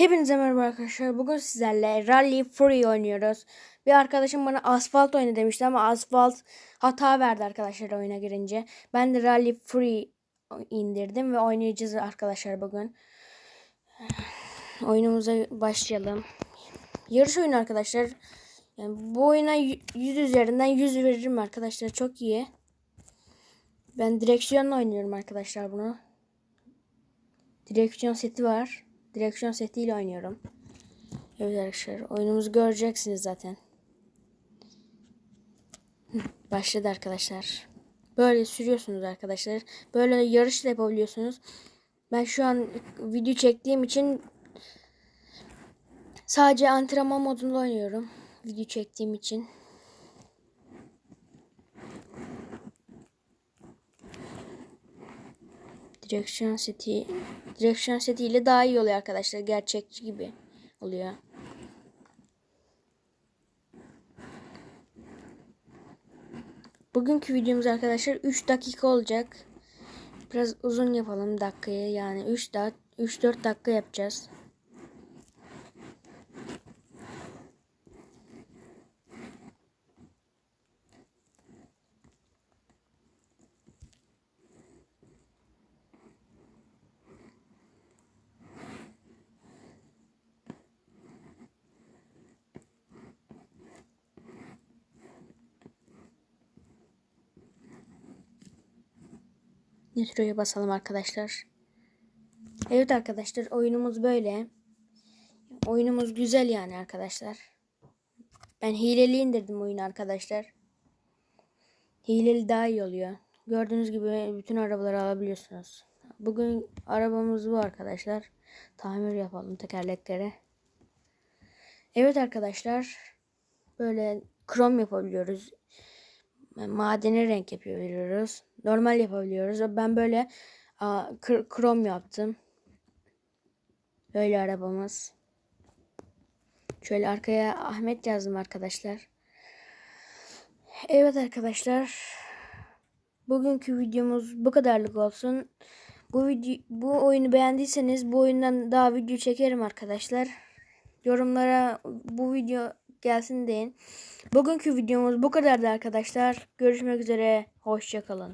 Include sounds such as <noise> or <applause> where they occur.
Hepinize merhaba arkadaşlar. Bugün sizlerle Rally Free oynuyoruz. Bir arkadaşım bana asfalt oyna demişti ama asfalt hata verdi arkadaşlar oyuna girince. Ben de Rally Free indirdim ve oynayacağız arkadaşlar bugün. Oyunumuza başlayalım. Yarış oyunu arkadaşlar. Yani bu oyuna 100 üzerinden 100 veririm arkadaşlar. Çok iyi. Ben direksiyonla oynuyorum arkadaşlar bunu. Direksiyon seti var. Direksiyon setiyle oynuyorum. Evet arkadaşlar oyunumuzu göreceksiniz zaten. <laughs> Başladı arkadaşlar. Böyle sürüyorsunuz arkadaşlar. Böyle yarış da yapabiliyorsunuz. Ben şu an video çektiğim için sadece antrenman modunda oynuyorum. Video çektiğim için. Direksiyon seti direksiyon setiyle daha iyi oluyor arkadaşlar. Gerçekçi gibi oluyor. Bugünkü videomuz arkadaşlar 3 dakika olacak. Biraz uzun yapalım dakikayı. Yani 3 dak 3-4 dakika yapacağız. Nitro'ya basalım arkadaşlar. Evet arkadaşlar oyunumuz böyle. Oyunumuz güzel yani arkadaşlar. Ben hileli indirdim oyunu arkadaşlar. Hileli daha iyi oluyor. Gördüğünüz gibi bütün arabaları alabiliyorsunuz. Bugün arabamız bu arkadaşlar. Tamir yapalım tekerlekleri. Evet arkadaşlar. Böyle krom yapabiliyoruz. Madeni renk yapabiliyoruz. Normal yapabiliyoruz. Ben böyle kr- krom yaptım. Böyle arabamız. Şöyle arkaya Ahmet yazdım arkadaşlar. Evet arkadaşlar. Bugünkü videomuz bu kadarlık olsun. Bu video bu oyunu beğendiyseniz bu oyundan daha video çekerim arkadaşlar. Yorumlara bu video gelsin deyin. Bugünkü videomuz bu kadardı arkadaşlar. Görüşmek üzere. Hoşçakalın.